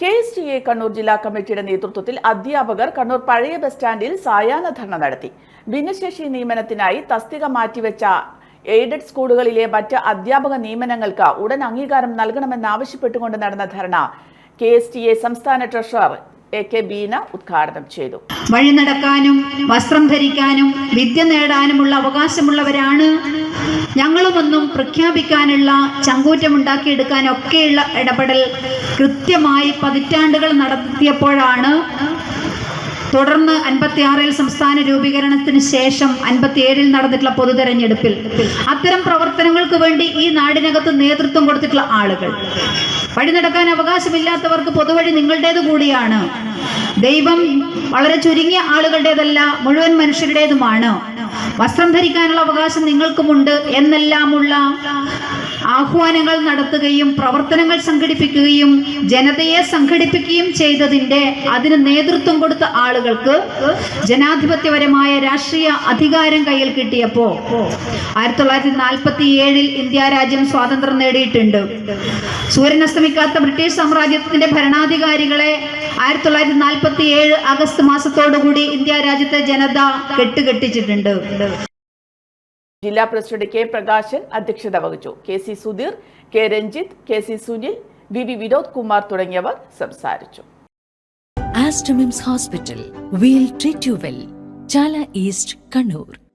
K S T A Kannur ജില്ലാ കമ്മിറ്റിയുടെ നേതൃത്വത്തിൽ അധ്യാപകർ കണ്ണൂർ പഴയ ബസ് സ്റ്റാൻഡിൽ സായാഹ്ന ധർണ നടത്തി. ഭിന്നശേഷി നിയമനത്തിനായി തസ്തിക മാറ്റിവെച്ച എയ്ഡഡ് സ്കൂളുകളിലെ മറ്റ് അധ്യാപക നിയമനങ്ങൾക്ക് ഉടൻ അംഗീകാരം നൽകണമെന്നാവശ്യപ്പെട്ടുകൊണ്ട് നടന്ന dharna K S T A സംസ്ഥാന ട്രഷറർ ഉദ്ഘാടനം ചെയ്തു. വഴി നടക്കാനും വസ്ത്രം ധരിക്കാനും വിദ്യ നേടാനുമുള്ള അവകാശമുള്ളവരാണ് ഞങ്ങളുമൊന്നും പ്രഖ്യാപിക്കാനുള്ള ചങ്കൂറ്റമുണ്ടാക്കിയെടുക്കാനൊക്കെയുള്ള ഇടപെടൽ കൃത്യമായി പതിറ്റാണ്ടുകൾ നടത്തിയപ്പോഴാണ്. തുടർന്ന് അൻപത്തിയാറിൽ സംസ്ഥാന രൂപീകരണത്തിന് ശേഷം അൻപത്തിയേഴിൽ നടന്നിട്ടുള്ള പൊതു തെരഞ്ഞെടുപ്പിൽ അത്തരം പ്രവർത്തനങ്ങൾക്ക് വേണ്ടി ഈ നാടിനകത്ത് നേതൃത്വം കൊടുത്തിട്ടുള്ള ആളുകൾ. വഴി നടക്കാൻ അവകാശമില്ലാത്തവർക്ക് പൊതുവഴി നിങ്ങളുടേത് കൂടിയാണ്. ദൈവം വളരെ ചുരുങ്ങിയ ആളുകളുടേതല്ല മുഴുവൻ മനുഷ്യരുടേതുമാണ്. വസ്ത്രം ധരിക്കാനുള്ള അവകാശം നിങ്ങൾക്കുമുണ്ട് എന്നെല്ലാമുള്ള ആഹ്വാനങ്ങൾ നടത്തുകയും പ്രവർത്തനങ്ങൾ സംഘടിപ്പിക്കുകയും ജനതയെ സംഘടിപ്പിക്കുകയും ചെയ്തതിന്റെ അതിന് നേതൃത്വം കൊടുത്ത ആളുകൾക്ക് ജനാധിപത്യപരമായ രാഷ്ട്രീയ അധികാരം കയ്യിൽ കിട്ടിയപ്പോ ആയിരത്തി തൊള്ളായിരത്തി നാൽപ്പത്തി ഏഴിൽ ഇന്ത്യ രാജ്യം സ്വാതന്ത്ര്യം നേടിയിട്ടുണ്ട്. സൂര്യനസ്തമിക്കാത്ത ബ്രിട്ടീഷ് സാമ്രാജ്യത്തിന്റെ ഭരണാധികാരികളെ ആയിരത്തി തൊള്ളായിരത്തി നാൽപ്പത്തി ഏഴ് ആഗസ്റ്റ് മാസത്തോടുകൂടി ഇന്ത്യ രാജ്യത്തെ ജനത കെട്ടുകെട്ടിച്ചിട്ടുണ്ട്. ജില്ലാ പ്രസിഡന്റ് കെ പ്രകാശൻ അധ്യക്ഷത വഹിച്ചു. K C Sudheer K Ranjith K C Sunil V V Vinod Kumar തുടങ്ങിയവർ സംസാരിച്ചു. Aster MIMS hospital we'll treat you well Chala east Kannur.